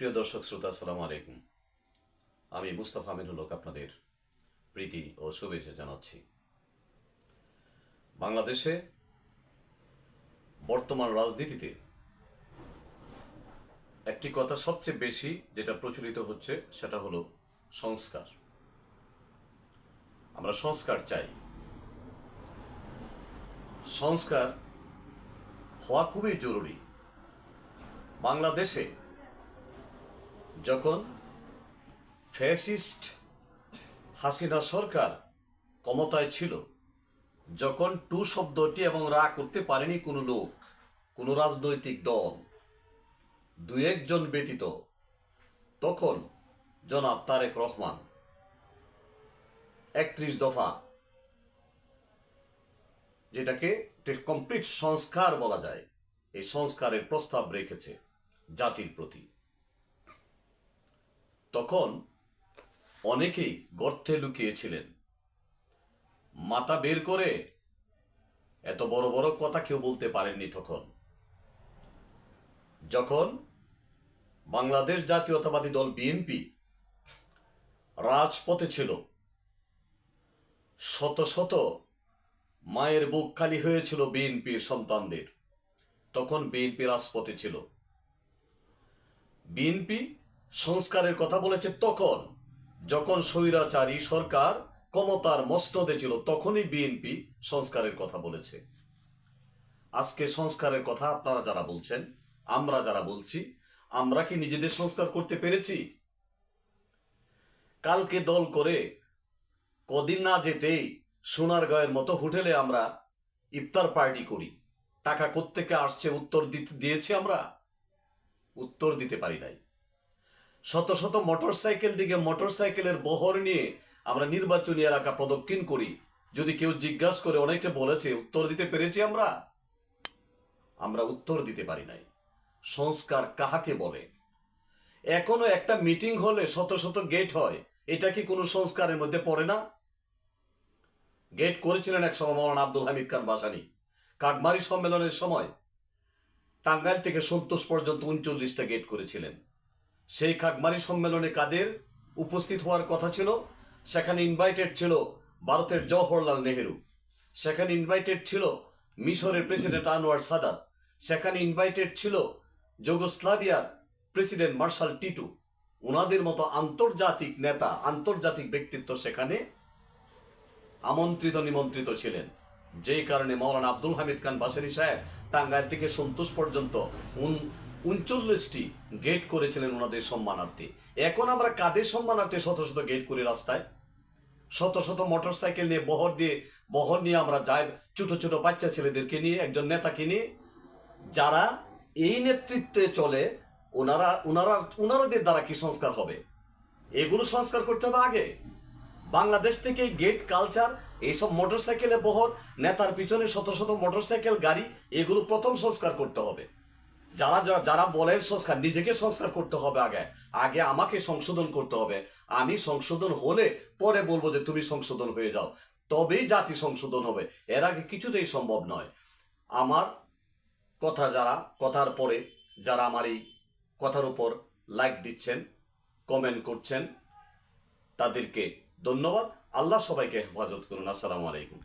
প্রিয় দর্শক, শ্রোতা, আসসালামু আলাইকুম। আমি মুস্তাফা আমিনুল হক আপনাদের প্রীতি ও শুভেচ্ছা জানাচ্ছি। বাংলাদেশে বর্তমান রাজনীতিতে একটি কথা সবচেয়ে বেশি যেটা প্রচলিত হচ্ছে, সেটা হলো সংস্কার। আমরা সংস্কার চাই। সংস্কার হওয়া খুবই জরুরি। বাংলাদেশে যখন ফ্যাসিস্ট হাসিনা সরকার ক্ষমতায় ছিল, যখন টু শব্দটি এবং রা করতে পারেনি কোনো লোক, কোনো রাজনৈতিক দল দু একজন ব্যতীত, তখন জনাব তারেক রহমান একত্রিশ দফা, যেটাকে কমপ্লিট সংস্কার বলা যায়, এই সংস্কারের প্রস্তাব রেখেছে জাতির প্রতি। তখন অনেকেই গর্তে লুকিয়েছিলেন। মাথা বের করে এত বড় বড় কথা কেউ বলতে পারেননি তখন। যখন বাংলাদেশ জাতীয়তাবাদী দল বিএনপি রাজপথে ছিল, শত শত মায়ের বুক খালি হয়েছিল বিএনপির সন্তানদের। তখন বিএনপি রাজপথে ছিল। বিএনপি সংস্কারের কথা বলেছে তখন। যখন স্বৈরাচারী সরকার ক্ষমতার মস্তদে ছিল, তখনই বিএনপি সংস্কারের কথা বলেছে। আজকে সংস্কারের কথা আপনারা যারা বলছেন, আমরা যারা বলছি, আমরা কি নিজেদের সংস্কার করতে পেরেছি? কালকে দল করে কদিন না যেতেই সোনার গায়ের মতো হোটেলে আমরা ইফতার পার্টি করি। টাকা কোত্থেকে আসছে, উত্তর দিতে দিয়েছি আমরা? উত্তর দিতে পারি নাই। শত শত মোটর সাইকেল দিকে মোটর সাইকেলের বহর নিয়ে আমরা নির্বাচনী এলাকা প্রদক্ষিণ করি। যদি কেউ জিজ্ঞাসা করে, অনেকে বলেছে, উত্তর দিতে পেরেছি আমরা? আমরা উত্তর দিতে পারি নাই। সংস্কার কাহাকে বলে? এখনও একটা মিটিং হলে শত শত গেট হয়। এটা কি কোনো সংস্কারের মধ্যে পড়ে না? গেট করেছিলেন এক সময় মৌলানা আব্দুল হামিদ খান বাসানি কাঠমারি সম্মেলনের সময় টাঙ্গাইল থেকে সন্তোষ পর্যন্ত উনচল্লিশটা গেট করেছিলেন। সেই কাঠমারি সম্মেলনে কাদের উপস্থিত হওয়ার কথা ছিল, সেখানে ইনভাইটেড ছিল ভারতের জওহরলাল নেহেরু। সেখানে ইনভাইটেড ছিল মিশরের প্রেসিডেন্ট আনোয়ার সাদাত। সেখানে ইনভাইটেড ছিল যুগোস্লাভিয়ার প্রেসিডেন্ট মার্শাল টিটু। ওনাদের মতো আন্তর্জাতিক নেতা, আন্তর্জাতিক ব্যক্তিত্ব সেখানে আমন্ত্রিত নিমন্ত্রিত ছিলেন। যেই কারণে মৌলানা আব্দুল হামিদ খান বাসারি সাহেব টাঙ্গাইল থেকে সন্তোষ পর্যন্ত উনচল্লিশটি গেট করেছিলেন ওনাদের সম্মানার্থে। এখন আমরা কাদের সম্মানার্থে শত শত গেট করি রাস্তায়? শত শত মোটর সাইকেল নিয়ে বহর দিয়ে, বহর নিয়ে আমরা যাই ছোট ছোট বাচ্চা ছেলেদেরকে নিয়ে, একজন নেতাকে নিয়ে। যারা এই নেতৃত্বে চলে, ওনারা ওনারা, ওনারাদের দ্বারা কি সংস্কার হবে? এগুলো সংস্কার করতে হবে আগে। বাংলাদেশ থেকে গেট কালচার এইসব মোটরসাইকেলে বহর, নেতার পিছনে শত শত মোটরসাইকেল গাড়ি, এগুলো প্রথম সংস্কার করতে হবে। যারা যারা বলেন সংস্কার, নিজেকে সংস্কার করতে হবে আগে। আগে আমাকে সংশোধন করতে হবে। আমি সংশোধন হলে পরে বলব যে তুমি সংশোধন হয়ে যাও। তবেই জাতি সংশোধন হবে। এর আগে কিছুতেই সম্ভব নয়। আমার কথা যারা, কথার পরে যারা আমার এই কথার উপর লাইক দিচ্ছেন, কমেন্ট করছেন, তাদেরকে ধন্যবাদ। আল্লাহ সবাইকে হেফাজত করুন। আসসালামু আলাইকুম।